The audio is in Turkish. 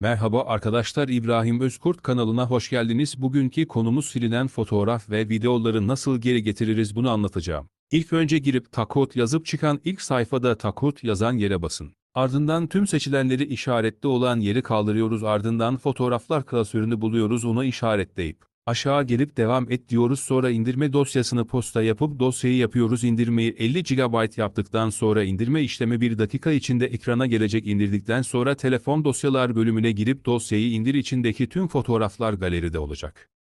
Merhaba arkadaşlar İbrahim Özkurt kanalına hoş geldiniz. Bugünkü konumuz silinen fotoğraf ve videoları nasıl geri getiririz bunu anlatacağım. İlk önce girip takot yazıp çıkan ilk sayfada takot yazan yere basın. Ardından tüm seçilenleri işaretli olan yeri kaldırıyoruz ardından fotoğraflar klasörünü buluyoruz onu işaretleyip. Aşağı gelip devam et diyoruz sonra indirme dosyasını posta yapıp dosyayı yapıyoruz indirmeyi 50 GB yaptıktan sonra indirme işlemi 1 dakika içinde ekrana gelecek indirdikten sonra telefon dosyalar bölümüne girip dosyayı indir içindeki tüm fotoğraflar galeride olacak.